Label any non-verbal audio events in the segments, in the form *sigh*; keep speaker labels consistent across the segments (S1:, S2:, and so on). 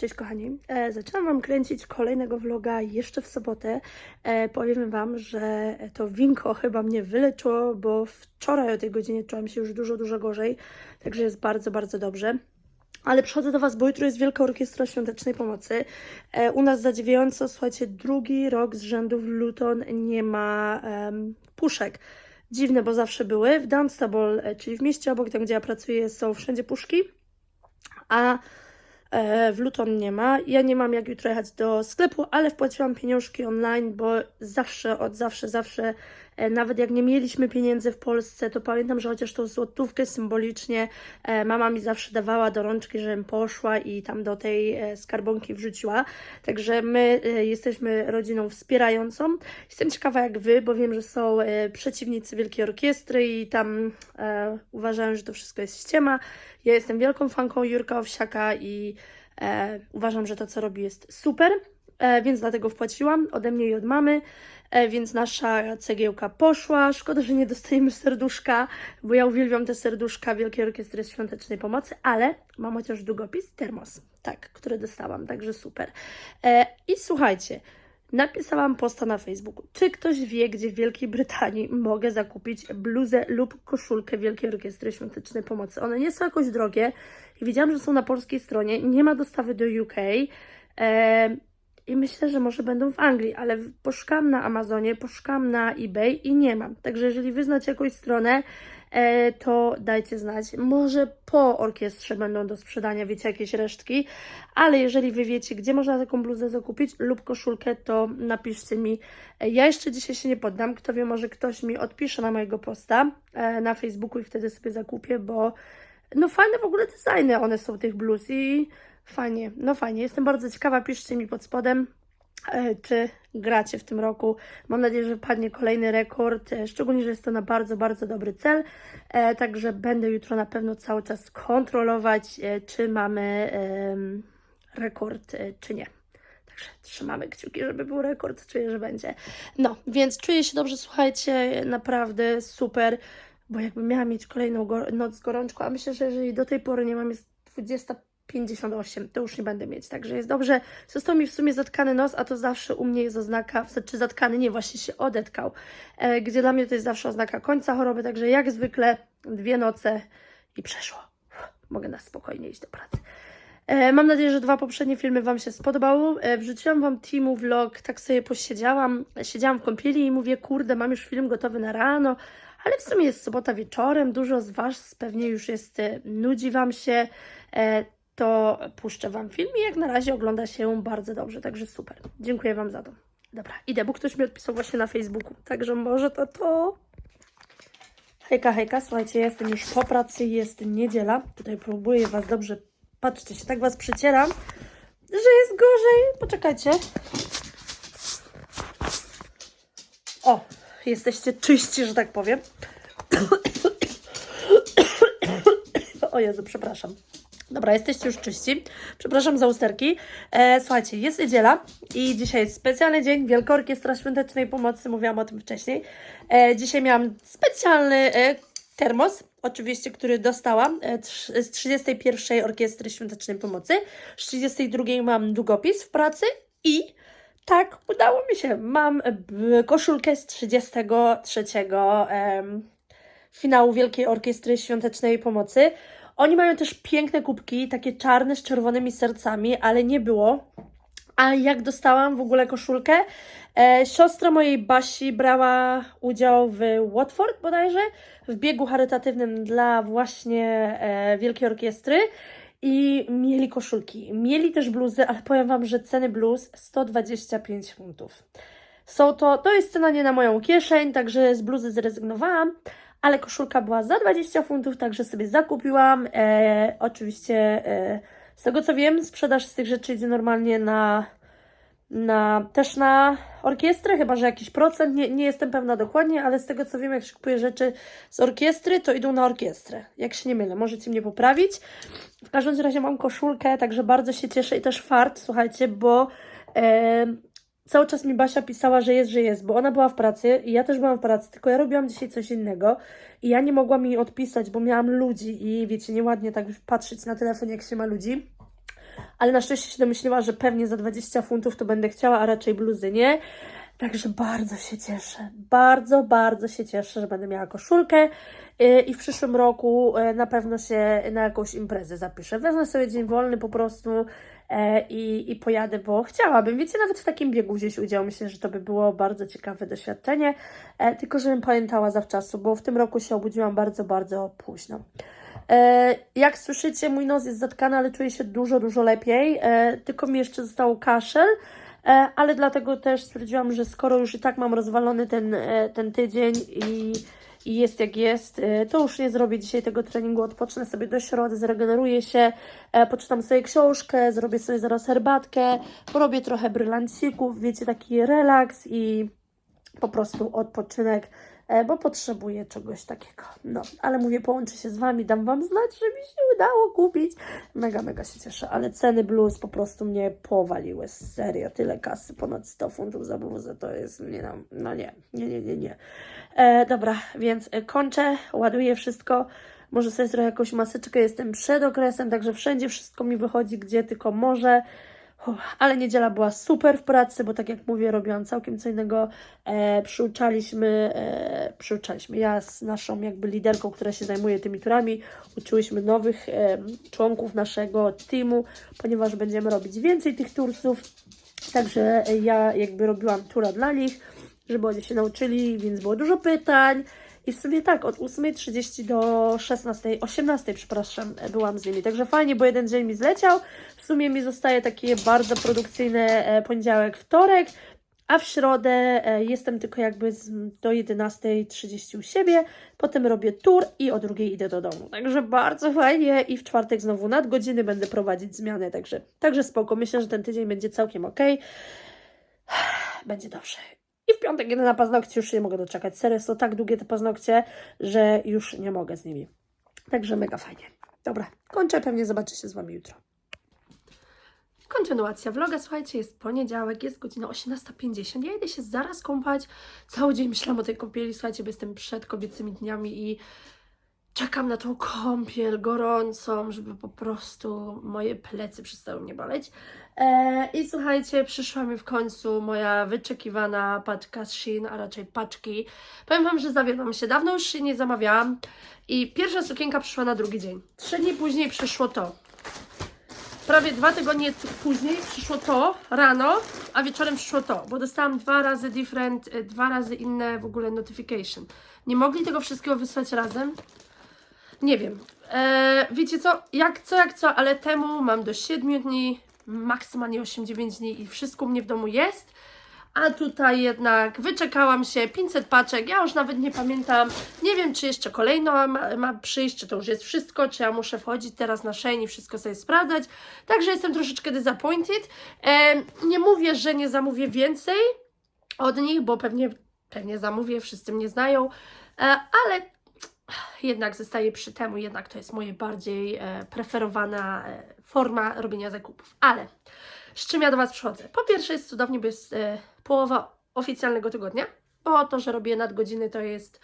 S1: Cześć kochani, e, zaczynam Wam kręcić kolejnego vloga jeszcze w sobotę. E, powiem Wam, że to winko chyba mnie wyleczyło, bo wczoraj o tej godzinie czułam się już dużo, dużo gorzej, także jest bardzo, bardzo dobrze. Ale przychodzę do Was, bo jutro jest Wielka Orkiestra Świątecznej Pomocy. E, u nas zadziwiająco, słuchajcie, drugi rok z rzędu w Luton nie ma em, puszek. Dziwne, bo zawsze były. W Dunstable, e, czyli w mieście obok, tam gdzie ja pracuję, są wszędzie puszki, a w Luton nie ma. Ja nie mam jak jutro jechać do sklepu, ale wpłaciłam pieniążki online, bo zawsze, od zawsze, zawsze, e, nawet jak nie mieliśmy pieniędzy w Polsce, to pamiętam, że chociaż tą złotówkę symbolicznie e, mama mi zawsze dawała do rączki, żebym poszła i tam do tej e, skarbonki wrzuciła. Także my e, jesteśmy rodziną wspierającą. Jestem ciekawa jak wy, bo wiem, że są e, przeciwnicy Wielkiej Orkiestry i tam e, uważają, że to wszystko jest ściema. Ja jestem wielką fanką Jurka Owsiaka i e, uważam, że to, co robi, jest super, e, więc dlatego wpłaciłam ode mnie i od mamy, e, więc nasza cegiełka poszła. Szkoda, że nie dostajemy serduszka, bo ja uwielbiam te serduszka Wielkiej Orkiestry Świątecznej Pomocy, ale mam chociaż długopis, termos, tak, który dostałam, także super. E, I słuchajcie, Napisałam posta na Facebooku. Czy ktoś wie, gdzie w Wielkiej Brytanii mogę zakupić bluzę lub koszulkę Wielkiej Orkiestry Świątecznej Pomocy? One nie są jakoś drogie widziałam, że są na polskiej stronie. Nie ma dostawy do UK. E, I myślę, że może będą w Anglii, ale poszukałam na Amazonie, poszukałam na eBay i nie mam. Także jeżeli wy znacie jakąś stronę, e, to dajcie znać. Może po orkiestrze będą do sprzedania, wiecie, jakieś resztki, ale jeżeli wy wiecie, gdzie można taką bluzę zakupić lub koszulkę, to napiszcie mi. E, Ja jeszcze dzisiaj się nie poddam. Kto wie, może ktoś mi odpisze na mojego posta e, na Facebooku i wtedy sobie zakupię, bo no fajne w ogóle designy one są tych bluz i fajnie, no fajnie. Jestem bardzo ciekawa, piszcie mi pod spodem, e, czy gracie w tym roku. Mam nadzieję, że padnie kolejny rekord, e, szczególnie, że jest to na bardzo, bardzo dobry cel. E, Także będę jutro na pewno cały czas kontrolować, czy mamy rekord, czy nie. Także trzymamy kciuki, żeby był rekord, czuję, że będzie. No, więc czuję się dobrze, słuchajcie, naprawdę super, bo jakby miała mieć kolejną noc gorączką, a myślę, że jeżeli do tej pory nie mam, jest 20.58, to już nie będę mieć, także jest dobrze. Został mi w sumie zatkany nos, a to zawsze u mnie jest oznaka, czy zatkany, nie, właśnie się odetkał, e, gdzie dla mnie to jest zawsze oznaka końca choroby, także jak zwykle dwie noce i przeszło. Mogę na spokojnie iść do pracy. E, Mam nadzieję, że dwa poprzednie filmy Wam się spodobały. E, Wrzuciłam Wam Timu vlog, tak sobie posiedziałam, siedziałam w kąpieli i mówię, kurde, mam już film gotowy na rano, ale w sumie jest sobota wieczorem, dużo z Was pewnie już jest, e, nudzi Wam się, to puszczę Wam film i jak na razie ogląda się bardzo dobrze, także super. Dziękuję Wam za to. Dobra, idę, bo ktoś mi odpisał właśnie na Facebooku, także może to to... Hejka, hejka, słuchajcie, jestem już po pracy, jest niedziela. Tutaj próbuję Was dobrze, patrzcie się, tak Was przycieram, że jest gorzej. Poczekajcie. O, jesteście czyści, że tak powiem. *coughs* O Jezu, przepraszam. Dobra, jesteście już czyści. Przepraszam za usterki. E, słuchajcie, jest niedziela i dzisiaj jest specjalny dzień Wielka Orkiestra Świątecznej Pomocy. Mówiłam o tym wcześniej. E, dzisiaj miałam specjalny e, termos, oczywiście, który dostałam e, z 31 Orkiestry Świątecznej Pomocy. Z 32 mam długopis w pracy i tak, udało mi się. Mam e, koszulkę z 33 em, finału Wielkiej Orkiestry Świątecznej Pomocy. Oni mają też piękne kubki, takie czarne z czerwonymi sercami, ale nie było. A jak dostałam w ogóle koszulkę, e, siostra mojej Basi brała udział w Watford bodajże, w biegu charytatywnym dla właśnie e, Wielkiej Orkiestry i mieli koszulki. Mieli też bluzy, ale powiem Wam, że ceny bluz 125 funtów. Są to, to jest cena nie na moją kieszeń, także z bluzy zrezygnowałam, ale koszulka była za 20 funtów, także sobie zakupiłam. E, oczywiście e, z tego co wiem, sprzedaż z tych rzeczy idzie normalnie na, na też na orkiestrę, chyba że jakiś procent, nie, nie jestem pewna dokładnie, ale z tego co wiem, jak się kupuje rzeczy z orkiestry, to idą na orkiestrę. Jak się nie mylę, możecie mnie poprawić. W każdym razie mam koszulkę, także bardzo się cieszę i też fart, słuchajcie, bo e, cały czas mi Basia pisała, że jest, że jest, bo ona była w pracy i ja też byłam w pracy, tylko ja robiłam dzisiaj coś innego i ja nie mogłam jej odpisać, bo miałam ludzi i wiecie, nieładnie tak patrzeć na telefon, jak się ma ludzi. ale na szczęście się domyśliła, że pewnie za 20 funtów to będę chciała, a raczej bluzy nie. Także bardzo się cieszę, bardzo, bardzo się cieszę, że będę miała koszulkę yy, i w przyszłym roku yy, na pewno się na jakąś imprezę zapiszę. Wezmę sobie dzień wolny po prostu e, i, i pojadę, bo chciałabym, wiecie, nawet w takim biegu wziąć udział. Myślę, że to by było bardzo ciekawe doświadczenie, e, tylko żebym pamiętała zawczasu, bo w tym roku się obudziłam bardzo, bardzo późno. E, jak słyszycie, mój nos jest zatkany, ale czuję się dużo, dużo lepiej. Tylko mi jeszcze został kaszel, ale dlatego też stwierdziłam, że skoro już i tak mam rozwalony ten, e, ten tydzień i, i jest jak jest, e, to już nie zrobię dzisiaj tego treningu. Odpocznę sobie do środy, zregeneruję się, e, poczytam sobie książkę, zrobię sobie zaraz herbatkę, porobię trochę brylancików, wiecie, taki relaks i po prostu odpoczynek, e, bo potrzebuję czegoś takiego. No, ale mówię, połączę się z Wami, dam Wam znać, że mi się udało kupić. Mega, mega się cieszę, ale ceny blues po prostu mnie powaliły, serio, tyle kasy, ponad 100 funtów za bluzę, to jest, nie no, no nie, nie, nie, nie, nie. E, dobra, więc e, kończę, ładuję wszystko, może sobie zrobię jakąś maseczkę, jestem przed okresem, także wszędzie wszystko mi wychodzi, gdzie tylko może. Ale niedziela była super w pracy, bo tak jak mówię, robiłam całkiem co innego. E, przyuczaliśmy, e, przyuczaliśmy, ja z naszą jakby liderką, która się zajmuje tymi turami, uczyłyśmy nowych e, członków naszego teamu, ponieważ będziemy robić więcej tych tursów. Także ja jakby robiłam tura dla nich, żeby oni się nauczyli, więc było dużo pytań. I w sumie tak, od 8.30 do 16, 18, przepraszam, byłam z nimi. Także fajnie, bo jeden dzień mi zleciał. W sumie mi zostaje taki bardzo produkcyjny e, poniedziałek, wtorek, a w środę e, jestem tylko jakby do 11.30 u siebie. Potem robię tour i o drugiej idę do domu. Także bardzo fajnie i w czwartek znowu nadgodziny będę prowadzić zmiany, także, także spoko. Myślę, że ten tydzień będzie całkiem ok. Będzie dobrze. I w piątek jedę na paznokcie, już nie mogę doczekać. Serio, są tak długie te paznokcie, że już nie mogę z nimi. Także mega fajnie. Dobra, kończę, pewnie zobaczę się z Wami jutro. Kontynuacja vloga, słuchajcie, jest poniedziałek, jest godzina 18.50, ja idę się zaraz kąpać, cały dzień myślałam o tej kąpieli, słuchajcie, bo jestem przed kobiecymi dniami i czekam na tą kąpiel gorącą, żeby po prostu moje plecy przestały mnie boleć. E, I słuchajcie, przyszła mi w końcu moja wyczekiwana paczka z Shein, a raczej paczki. Powiem Wam, że zawiodłam się, dawno już się nie zamawiałam i pierwsza sukienka przyszła na drugi dzień. Trzy dni później przyszło to. Prawie dwa tygodnie później przyszło to rano, a wieczorem przyszło to, bo dostałam dwa razy different, e, dwa razy inne w ogóle notification. Nie mogli tego wszystkiego wysłać razem? Nie wiem. E, wiecie co? Jak co, jak co, ale temu mam do 7 dni, maksymalnie 8-9 dni i wszystko mnie w domu jest. A tutaj jednak wyczekałam się 500 paczek, ja już nawet nie pamiętam, nie wiem czy jeszcze kolejno ma, ma przyjść, czy to już jest wszystko, czy ja muszę wchodzić teraz na Shein i wszystko sobie sprawdzać, także jestem troszeczkę disappointed. E, nie mówię, że nie zamówię więcej od nich, bo pewnie, pewnie zamówię, wszyscy mnie znają, e, ale jednak zostaję przy temu, jednak to jest moje bardziej e, preferowana e, forma robienia zakupów. Ale z czym ja do Was przychodzę? Po pierwsze jest cudownie, bo jest e, połowa oficjalnego tygodnia, bo to, że robię nadgodziny to jest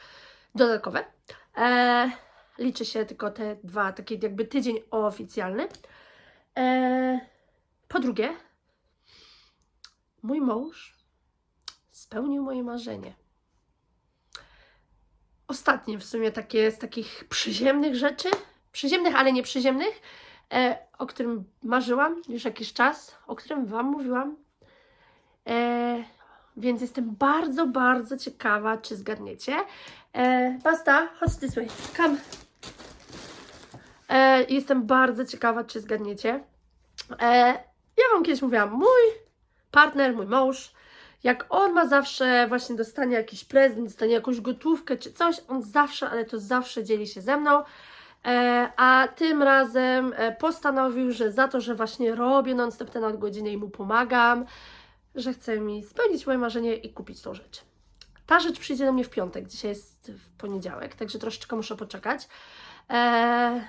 S1: dodatkowe. E, liczy się tylko te dwa, taki jakby tydzień oficjalny. E, po drugie, mój mąż spełnił moje marzenie ostatnie w sumie takie z takich przyziemnych rzeczy, przyziemnych, ale nie przyziemnych, e, o którym marzyłam już jakiś czas, o którym Wam mówiłam. E, więc jestem bardzo, bardzo ciekawa, czy zgadniecie. E, Basta, chodź this way, come. E, jestem bardzo ciekawa, czy zgadniecie. E, ja Wam kiedyś mówiłam, mój partner, mój mąż, jak on ma zawsze, właśnie dostanie jakiś prezent, dostanie jakąś gotówkę czy coś, on zawsze, ale to zawsze dzieli się ze mną. E, a tym razem e, postanowił, że za to, że właśnie robię non-stop te nadgodziny i mu pomagam, że chce mi spełnić moje marzenie i kupić tą rzecz. Ta rzecz przyjdzie do mnie w piątek, dzisiaj jest w poniedziałek, także troszeczkę muszę poczekać. E,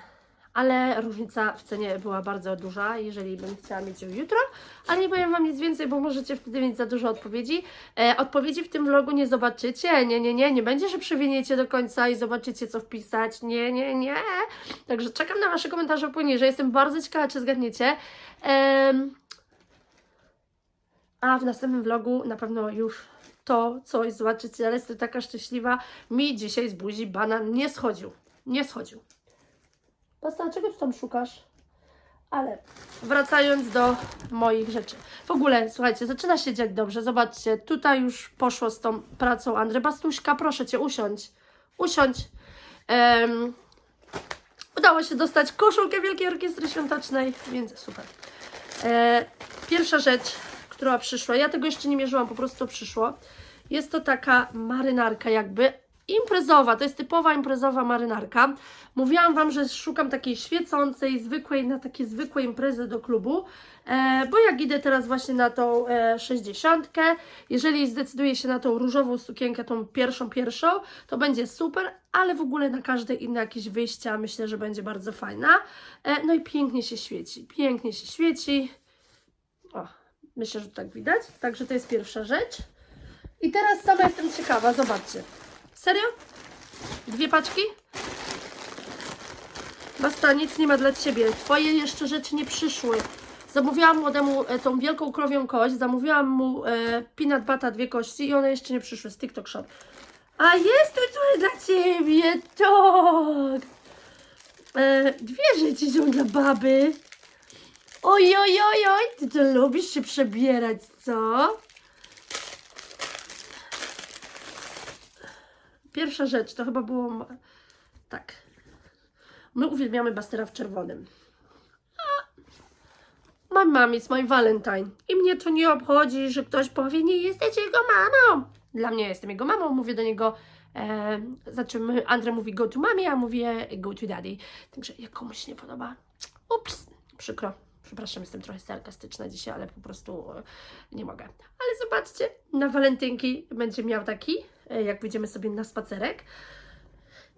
S1: ale różnica w cenie była bardzo duża, jeżeli bym chciała mieć ją jutro, ale nie powiem Wam nic więcej, bo możecie wtedy mieć za dużo odpowiedzi. E, odpowiedzi w tym vlogu nie zobaczycie, nie, nie, nie, nie będzie, że przewiniecie do końca i zobaczycie co wpisać, nie, nie, nie. Także czekam na Wasze komentarze poniżej, jestem bardzo ciekawa, czy zgadniecie. A w następnym vlogu na pewno już to coś zobaczycie, ale jestem taka szczęśliwa. Mi dzisiaj z buzi banan nie schodził. Nie schodził. Pasta, czego ty tam szukasz? Ale wracając do moich rzeczy. W ogóle, słuchajcie, zaczyna się dziać dobrze. Zobaczcie, tutaj już poszło z tą pracą Andrzej Bastuśka. Proszę Cię, usiądź. Usiądź. Em, udało się dostać koszulkę Wielkiej Orkiestry Świątecznej, więc super. E, pierwsza rzecz, która przyszła, ja tego jeszcze nie mierzyłam, po prostu przyszło. Jest to taka marynarka jakby imprezowa, to jest typowa imprezowa marynarka. Mówiłam Wam, że szukam takiej świecącej, zwykłej, na takie zwykłe imprezy do klubu, e, bo jak idę teraz właśnie na tą e, 60, jeżeli zdecyduję się na tą różową sukienkę, tą pierwszą, pierwszą, to będzie super, ale w ogóle na każde inne jakieś wyjścia myślę, że będzie bardzo fajna. E, no i pięknie się świeci, pięknie się świeci. O, myślę, że tak widać. Także to jest pierwsza rzecz. I teraz sama jestem ciekawa, zobaczcie. Serio? Dwie paczki? Basta, nic nie ma dla Ciebie. Twoje jeszcze rzeczy nie przyszły. Zamówiłam młodemu e, tą wielką krowią kość, zamówiłam mu e, peanut butter dwie kości i one jeszcze nie przyszły z TikTok Shop. A jest tu coś dla Ciebie, tak! E, dwie rzeczy są dla baby. Oj, oj, oj, oj, ty to lubisz się przebierać, co? Pierwsza rzecz to chyba było. Tak. My uwielbiamy Bastera w czerwonym. A, My mom is my Valentine. I mnie to nie obchodzi, że ktoś powie, nie jesteś jego mamą. Dla mnie jestem jego mamą, mówię do niego. E, znaczy, Andrzej mówi go to mommy, a mówię go to daddy. Także jak komuś nie podoba, ups, przykro. Przepraszam, jestem trochę sarkastyczna dzisiaj, ale po prostu e, nie mogę. Ale zobaczcie, na walentynki będzie miał taki, jak wyjdziemy sobie na spacerek.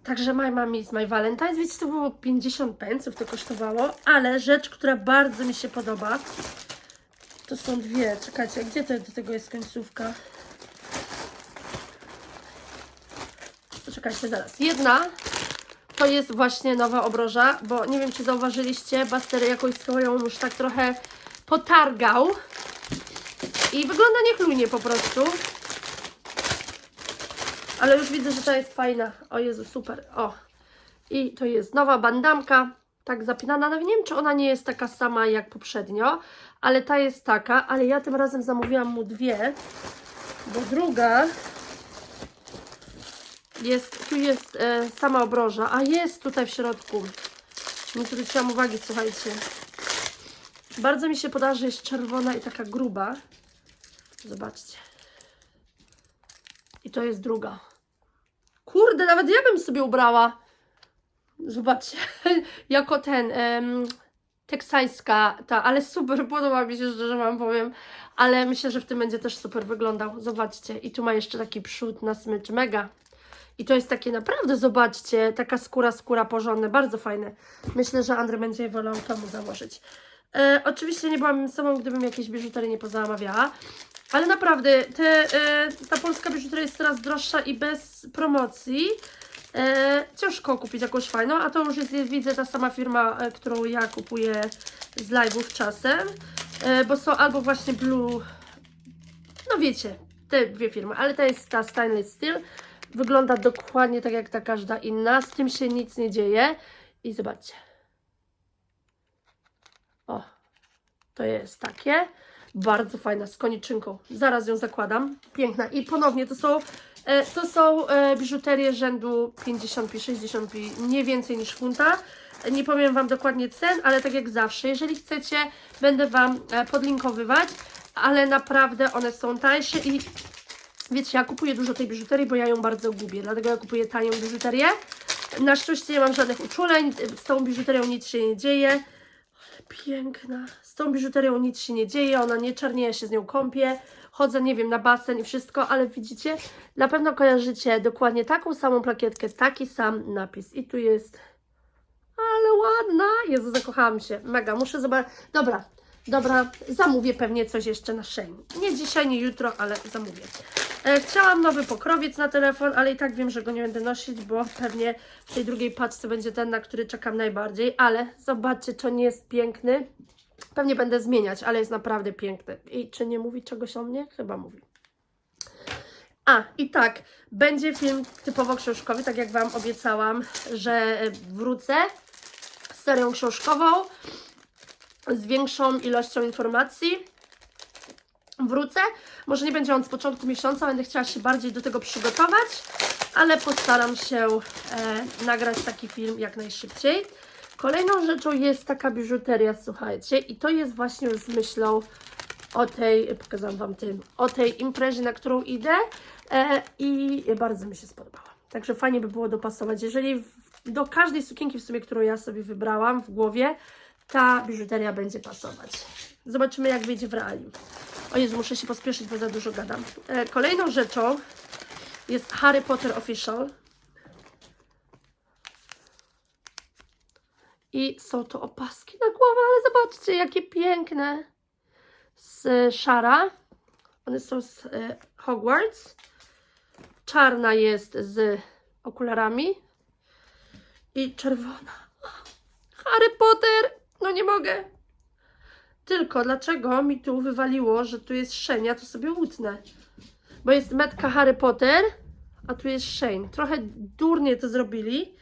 S1: Także My Mom is My Valentine's, wiecie, to było 50 pensów, to kosztowało, ale rzecz, która bardzo mi się podoba, to są dwie, czekajcie, gdzie to, do tego jest końcówka? Poczekajcie zaraz. Jedna to jest właśnie nowa obroża, bo nie wiem, czy zauważyliście, Baster jakoś swoją już tak trochę potargał i wygląda niechlujnie po prostu. Ale już widzę, że ta jest fajna. O Jezu, super. O. I to jest nowa bandamka, tak zapinana. No nie wiem, czy ona nie jest taka sama jak poprzednio, ale ta jest taka. Ale ja tym razem zamówiłam mu dwie, bo druga jest, tu jest e, sama obroża, a jest tutaj w środku. Nie zwróciłam uwagi, słuchajcie. Bardzo mi się podoba, że jest czerwona i taka gruba. Zobaczcie. I to jest druga. Kurde, nawet ja bym sobie ubrała. Zobaczcie, *laughs* jako ten, em, teksańska, ta, ale super, *laughs* podoba mi się, szczerze wam powiem. Ale myślę, że w tym będzie też super wyglądał. Zobaczcie, i tu ma jeszcze taki przód na smycz, mega. I to jest takie naprawdę, zobaczcie, taka skóra, skóra porządne, bardzo fajne. Myślę, że Andrzej będzie wolał to mu założyć. E, oczywiście nie byłam sobą, gdybym jakieś biżuterie nie pozamawiała, ale naprawdę te, e, ta polska biżuteria jest coraz droższa i bez promocji. E, ciężko kupić jakąś fajną, a to już jest, widzę, ta sama firma, e, którą ja kupuję z live'ów czasem, e, bo są albo właśnie Blue, no wiecie, te dwie firmy, ale ta jest ta Stainless Steel, wygląda dokładnie tak jak ta każda inna, z tym się nic nie dzieje i zobaczcie. O, to jest takie. Bardzo fajna, z koniczynką. Zaraz ją zakładam. Piękna. I ponownie to są, e, to są e, biżuterie rzędu 50-60, nie więcej niż funta. Nie powiem Wam dokładnie cen, ale tak jak zawsze, jeżeli chcecie, będę Wam e, podlinkowywać, ale naprawdę one są tańsze i wiecie, ja kupuję dużo tej biżuterii, bo ja ją bardzo gubię, dlatego ja kupuję tanią biżuterię. Na szczęście nie mam żadnych uczuleń, z tą biżuterią nic się nie dzieje. Piękna. Z tą biżuterią nic się nie dzieje, ona nie czarnieje, się z nią kąpię. Chodzę, nie wiem, na basen i wszystko, ale widzicie, na pewno kojarzycie dokładnie taką samą plakietkę, taki sam napis. I tu jest, ale ładna. Jezu, zakochałam się. Mega, muszę zobaczyć. Dobra, dobra, zamówię pewnie coś jeszcze na Shein. Nie dzisiaj, nie jutro, ale zamówię. E, chciałam nowy pokrowiec na telefon, ale i tak wiem, że go nie będę nosić, bo pewnie w tej drugiej paczce będzie ten, na który czekam najbardziej. Ale zobaczcie, czy on nie jest piękny. Pewnie będę zmieniać, ale jest naprawdę piękny. I czy nie mówi czegoś o mnie? Chyba mówi. A, i tak, będzie film typowo książkowy, tak jak Wam obiecałam, że wrócę z serią książkową, z większą ilością informacji. Wrócę. Może nie będzie on z początku miesiąca, będę chciała się bardziej do tego przygotować, ale postaram się e, nagrać taki film jak najszybciej. Kolejną rzeczą jest taka biżuteria, słuchajcie, i to jest właśnie z myślą o tej, pokazałam Wam tym, o tej imprezie, na którą idę e, i bardzo mi się spodobała. Także fajnie by było dopasować. Jeżeli w, do każdej sukienki w sumie, którą ja sobie wybrałam w głowie, ta biżuteria będzie pasować. Zobaczymy, jak wyjdzie w realiu. O Jezu, muszę się pospieszyć, bo za dużo gadam. E, kolejną rzeczą jest Harry Potter Official. I są to opaski na głowę, ale zobaczcie, jakie piękne. Z e, szara. One są z e, Hogwarts. Czarna jest z okularami. I czerwona. Harry Potter! No nie mogę. Tylko dlaczego mi tu wywaliło, że tu jest? Ja to sobie utnę. Bo jest metka Harry Potter, a tu jest Shane. Trochę durnie to zrobili,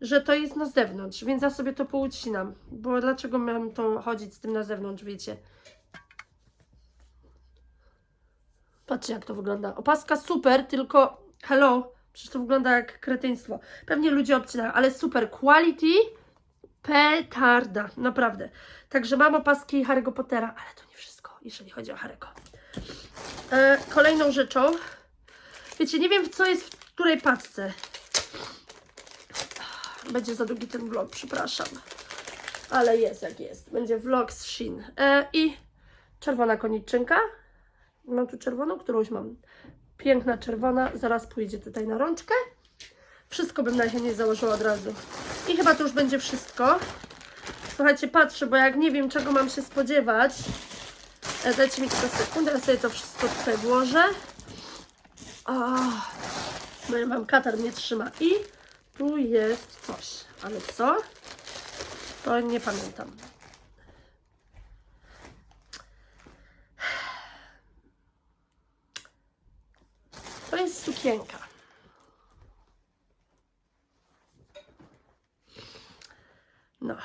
S1: że to jest na zewnątrz, więc ja sobie to poucinam. Bo dlaczego miałam to chodzić z tym na zewnątrz, wiecie? Patrzcie, jak to wygląda. Opaska super, tylko hello, przecież to wygląda jak kretyństwo. Pewnie ludzie obcinają, ale super. Quality petarda, naprawdę. Także mam opaski Harry'ego Pottera, ale to nie wszystko, jeżeli chodzi o Harry'ego. E, kolejną rzeczą, wiecie, nie wiem, co jest w której paczce. Będzie za długi ten vlog, przepraszam. Ale jest jak jest. Będzie vlog z Shin. E, I czerwona koniczynka. Mam tu czerwoną, którąś mam. Piękna czerwona, zaraz pójdzie tutaj na rączkę. Wszystko bym najchętniej założyła od razu. I chyba to już będzie wszystko. Słuchajcie, patrzę, bo jak nie wiem, czego mam się spodziewać. E, dajcie mi tylko sekundę, ja sobie to wszystko tutaj włożę. O, no ja mam katar mnie trzyma. I tu jest coś. Ale co? To nie pamiętam. To jest sukienka. No.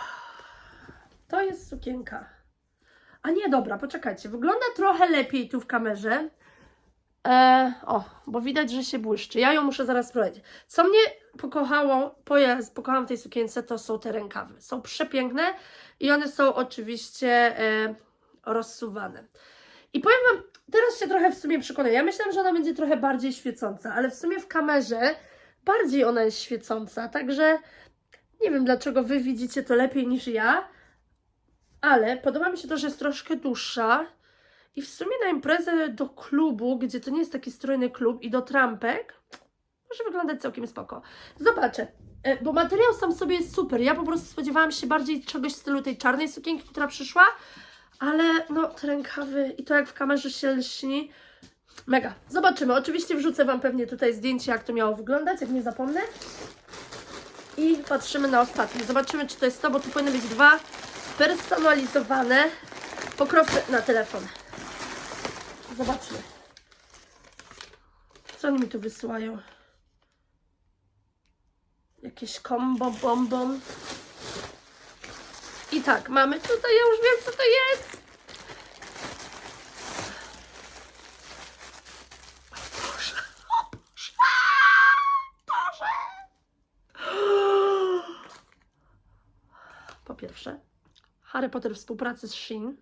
S1: To jest sukienka. A nie, dobra, poczekajcie. Wygląda trochę lepiej tu w kamerze. E, o, bo widać, że się błyszczy. Ja ją muszę zaraz sprawdzić. Co mnie pokochało, po ja pokochałam w tej sukience, to są te rękawy. Są przepiękne i one są oczywiście e, rozsuwane. I powiem Wam, teraz się trochę w sumie przekonuję. Ja myślałam, że ona będzie trochę bardziej świecąca, ale w sumie w kamerze bardziej ona jest świecąca, także nie wiem dlaczego Wy widzicie to lepiej niż ja, ale podoba mi się to, że jest troszkę dłuższa i w sumie na imprezę do klubu, gdzie to nie jest taki strojny klub i do trampek, może wyglądać całkiem spoko. Zobaczę, e, bo materiał sam sobie jest super. Ja po prostu spodziewałam się bardziej czegoś w stylu tej czarnej sukienki, która przyszła, ale no te rękawy i to jak w kamerze się lśni, mega. Zobaczymy. Oczywiście wrzucę Wam pewnie tutaj zdjęcie, jak to miało wyglądać, jak nie zapomnę. I patrzymy na ostatnie. Zobaczymy, czy to jest to, bo tu powinny być dwa personalizowane pokrowce na telefon. Zobaczmy. Co oni mi tu wysyłają? Jakieś kombo, bombon. I tak, mamy tutaj, ja już wiem, co to jest. Po pierwsze, Harry Potter w współpracy z Shin.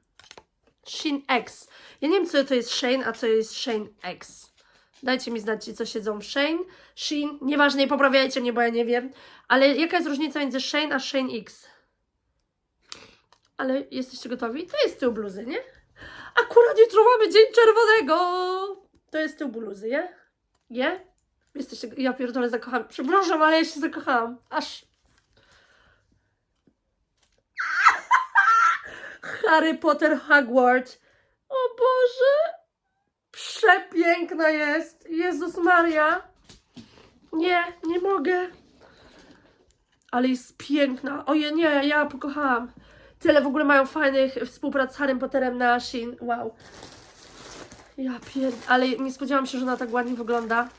S1: Shin X. Ja nie wiem, co to jest Shane, a co jest Shane X. Dajcie mi znać, co siedzą Shane, Shin, nieważne, nie poprawiajcie mnie, bo ja nie wiem. Ale jaka jest różnica między Shane a Shane X? Ale jesteście gotowi? To jest tył bluzy, nie? Akurat jutro mamy Dzień Czerwonego! To jest tył bluzy, nie? Nie? Jesteście, ja pierdolę zakochałam. Przepraszam, ale ja się zakochałam. Aż Harry Potter Hogwarts. O Boże! Przepiękna jest! Jezus Maria! Nie, nie mogę. Ale jest piękna. Ojej, nie, ja pokochałam. Tyle w ogóle mają fajnych współprac z Harrym Potterem na Shein. Wow. Ja pierd... Ale nie spodziewałam się, że ona tak ładnie wygląda.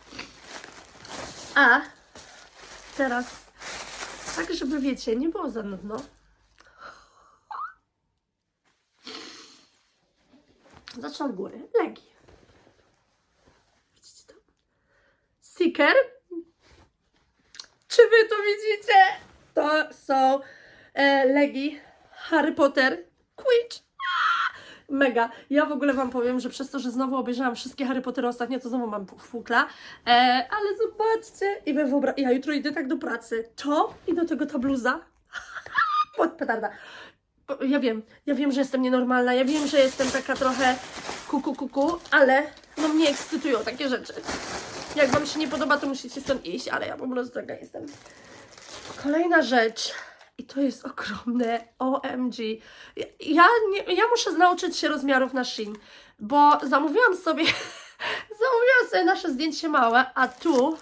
S1: A teraz, tak żeby wiecie, nie było za nudno. Zacznę od góry. Legi. Widzicie to? Seeker. Czy wy to widzicie? To są e, legi Harry Potter Quidditch. Mega. Ja w ogóle Wam powiem, że przez to, że znowu obejrzałam wszystkie Harry Pottery ostatnio, to znowu mam fukla. E, ale zobaczcie. I wy wyobra- ja jutro idę tak do pracy. To i do tego ta bluza. *laughs* Pod petarda. Ja wiem, ja wiem, że jestem nienormalna, ja wiem, że jestem taka trochę kuku kuku, ale no mnie ekscytują takie rzeczy. Jak Wam się nie podoba, to musicie stąd iść, ale ja po prostu taka jestem. Kolejna rzecz. I to jest ogromne. OMG. Ja, nie, ja muszę nauczyć się rozmiarów na bo zamówiłam sobie *laughs* zamówiłam sobie nasze zdjęcie małe, a tu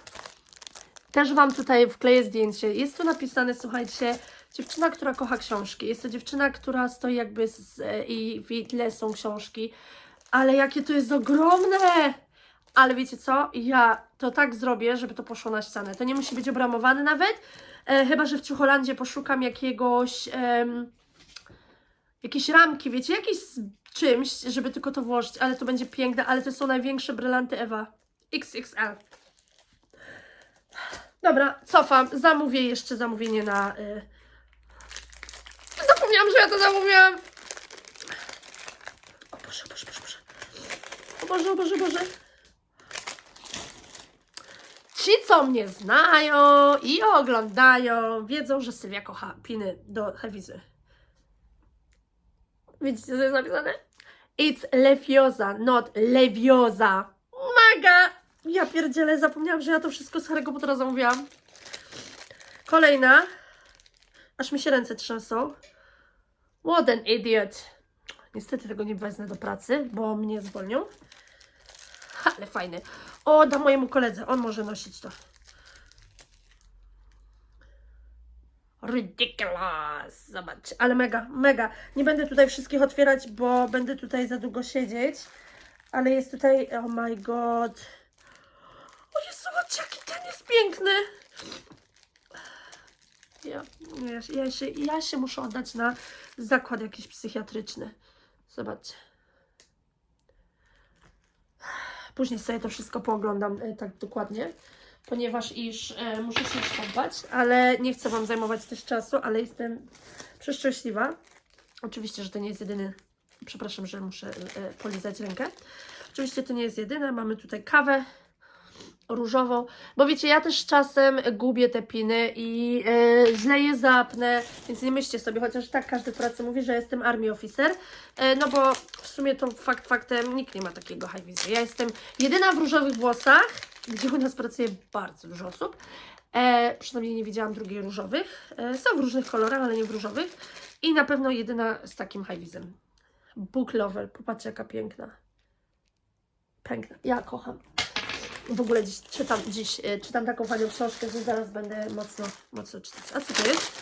S1: też Wam tutaj wkleję zdjęcie. Jest tu napisane, słuchajcie, dziewczyna, która kocha książki. Jest to dziewczyna, która stoi jakby z, i w tle są książki. Ale jakie to jest ogromne! Ale wiecie co? Ja to tak zrobię, żeby to poszło na ścianę. To nie musi być obramowane nawet. E, chyba, że w Ciucholandzie poszukam jakiegoś... em, jakieś ramki, wiecie, jakieś czymś, żeby tylko to włożyć, ale to będzie piękne, ale to są największe brylanty Ewa. XXL. Dobra, cofam. Zamówię jeszcze zamówienie na... Y... Zapomniałam, że ja to zamówiłam. O Boże, Boże, Boże, Boże. O Boże, o Boże, Boże. Ci, co mnie znają i oglądają, wiedzą, że Sylwia kocha piny do hewizy. Widzicie, co jest napisane? It's leviosa, not leviosa. Mega! Ja pierdzielę, zapomniałam, że ja to wszystko z Harry'ego Pottera zamówiłam. Kolejna. Aż mi się ręce trzęsą. What an idiot. Niestety tego nie wezmę do pracy, bo mnie zwolnią. Ale fajny. O, da mojemu koledze. On może nosić to. Ridiculous. Zobacz. Ale mega, mega. Nie będę tutaj wszystkich otwierać, bo będę tutaj za długo siedzieć. Ale jest tutaj... Oh my god. O Jezu, zobaczcie, jaki ten jest piękny. Ja, ja, ja, się, ja się muszę oddać na zakład jakiś psychiatryczny. Zobaczcie. Później sobie to wszystko pooglądam e, tak dokładnie, ponieważ iż e, muszę się poddać, ale nie chcę Wam zajmować też czasu, ale jestem przeszczęśliwa. Oczywiście, że to nie jest jedyny, przepraszam, że muszę e, polizać rękę. Oczywiście to nie jest jedyne, mamy tutaj kawę różową, bo wiecie, ja też czasem gubię te piny i e, źle je zapnę, więc nie myślcie sobie, chociaż tak każdy w pracy mówi, że jestem army officer, e, no bo w sumie to fakt faktem nikt nie ma takiego high visu. Ja jestem jedyna w różowych włosach, gdzie u nas pracuje bardzo dużo osób, e, przynajmniej nie widziałam drugiej różowych, e, są w różnych kolorach, ale nie w różowych i na pewno jedyna z takim visem. Book lover, popatrzcie jaka piękna. Piękna, ja kocham. W ogóle dziś czytam, dziś e, czytam taką fajną książkę, że zaraz będę mocno, mocno czytać. A co to jest?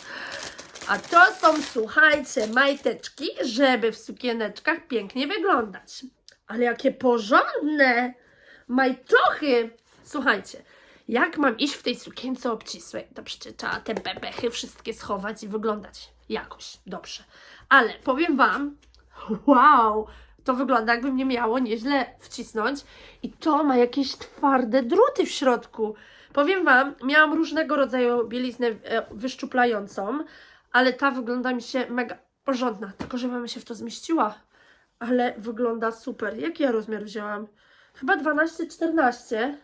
S1: A to są, słuchajcie, majteczki, żeby w sukieneczkach pięknie wyglądać. Ale jakie porządne majtochy! Słuchajcie, jak mam iść w tej sukience obcisłej? To przecież trzeba te bebechy wszystkie schować i wyglądać jakoś dobrze. Ale powiem Wam, wow, to wygląda jakby mnie miało nieźle wcisnąć i to ma jakieś twarde druty w środku. Powiem Wam, miałam różnego rodzaju bieliznę e, wyszczuplającą, ale ta wygląda mi się mega porządna, tylko żebym się w to zmieściła. Ale wygląda super. Jaki ja rozmiar wzięłam? Chyba 12-14,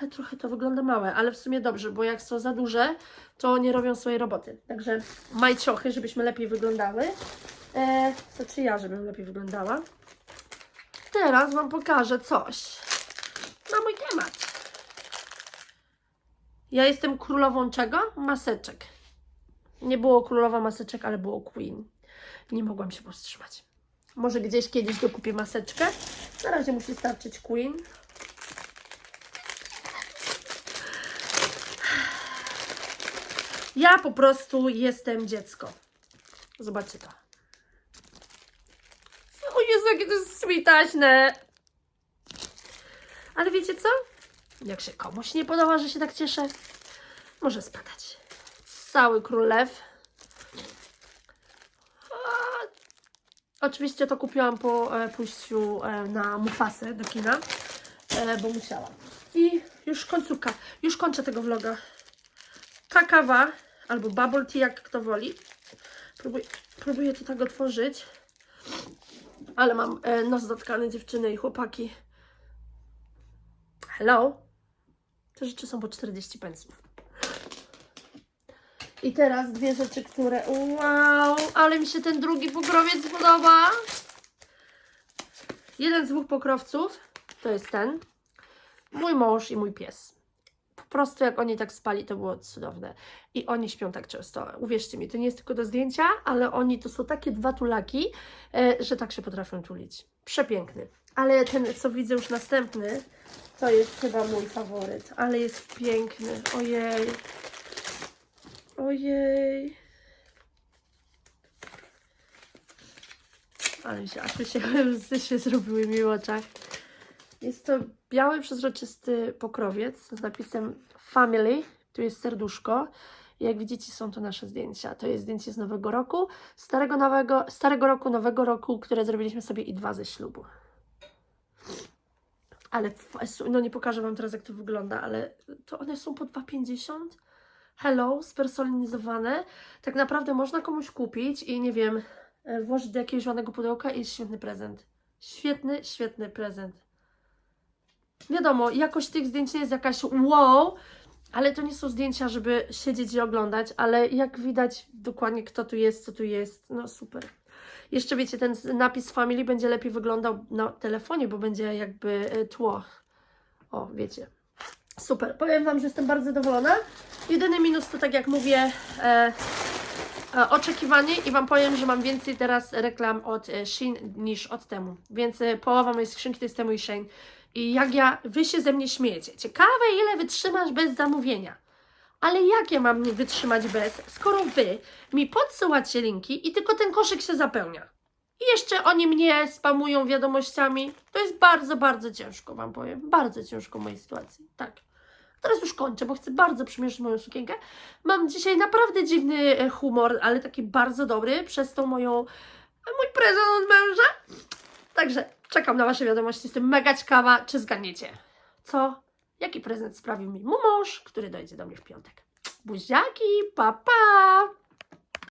S1: ale trochę to wygląda małe, ale w sumie dobrze, bo jak są za duże, to nie robią swojej roboty. Także majciochy, żebyśmy lepiej wyglądały. E, znaczy ja, żebym lepiej wyglądała. Teraz Wam pokażę coś na mój temat. Ja jestem królową czego? Maseczek. Nie było królowa maseczek, ale było queen. nie mogłam się powstrzymać. Może gdzieś kiedyś dokupię maseczkę. Na razie musi starczyć Queen. Ja po prostu jestem dziecko. Zobaczcie to. Jakie to jest switaśne. Ale wiecie co? Jak się komuś nie podoba, że się tak cieszę, może spadać. Cały królew. Oczywiście to kupiłam po e, pójściu e, na Mufasę do kina, e, bo musiałam. I już końcówka. Już kończę tego vloga. Kakawa albo bubble tea, jak kto woli. Próbuję, próbuję to tak otworzyć. Ale mam e, nos zatkany, dziewczyny i chłopaki. Hello? Te rzeczy są po 40 pensów. I teraz dwie rzeczy, które. Wow, ale mi się ten drugi pokrowiec podoba. Jeden z dwóch pokrowców to jest ten. Mój mąż i mój pies. Prostu jak oni tak spali, to było cudowne. I oni śpią tak często. Uwierzcie mi, to nie jest tylko do zdjęcia, ale oni to są takie dwa tulaki, e, że tak się potrafią tulić. Przepiękny. Ale ten, co widzę już następny, to jest chyba mój faworyt. Ale jest piękny. Ojej. Ojej. Ale mi się, aż się *laughs* się zrobiły mi w oczach. Jest to biały, przezroczysty pokrowiec z napisem Family. Tu jest serduszko. Jak widzicie, są to nasze zdjęcia. To jest zdjęcie z nowego roku, starego, nowego, starego roku, nowego roku, które zrobiliśmy sobie i dwa ze ślubu. Ale, no nie pokażę Wam teraz, jak to wygląda, ale to one są po 2,50. Hello, spersonalizowane. Tak naprawdę można komuś kupić i nie wiem, e, włożyć do jakiegoś ładnego pudełka i jest świetny prezent. Świetny, świetny prezent. Wiadomo, jakość tych zdjęć nie jest jakaś wow, ale to nie są zdjęcia, żeby siedzieć i oglądać, ale jak widać dokładnie kto tu jest, co tu jest, no super. Jeszcze wiecie, ten napis Family będzie lepiej wyglądał na telefonie, bo będzie jakby e, tło. O, wiecie. Super. Powiem Wam, że jestem bardzo zadowolona. Jedyny minus to, tak jak mówię, e, e, oczekiwanie i Wam powiem, że mam więcej teraz reklam od e, Shein niż od temu. Więc e, połowa mojej skrzynki to jest temu i Shein. I jak ja, Wy się ze mnie śmiejecie. Ciekawe, ile wytrzymasz bez zamówienia. Ale jak ja mam nie wytrzymać bez, skoro Wy mi podsyłacie linki i tylko ten koszyk się zapełnia. I jeszcze oni mnie spamują wiadomościami. To jest bardzo, bardzo ciężko, Wam powiem. Bardzo ciężko w mojej sytuacji. Tak. Teraz już kończę, bo chcę bardzo przymierzyć moją sukienkę. Mam dzisiaj naprawdę dziwny e, humor, ale taki bardzo dobry przez tą moją, e, mój prezent od męża. Także czekam na Wasze wiadomości. Jestem mega ciekawa, czy zgadniecie. Co? Jaki prezent sprawił mi mój mąż, który dojdzie do mnie w piątek. Buziaki, pa pa!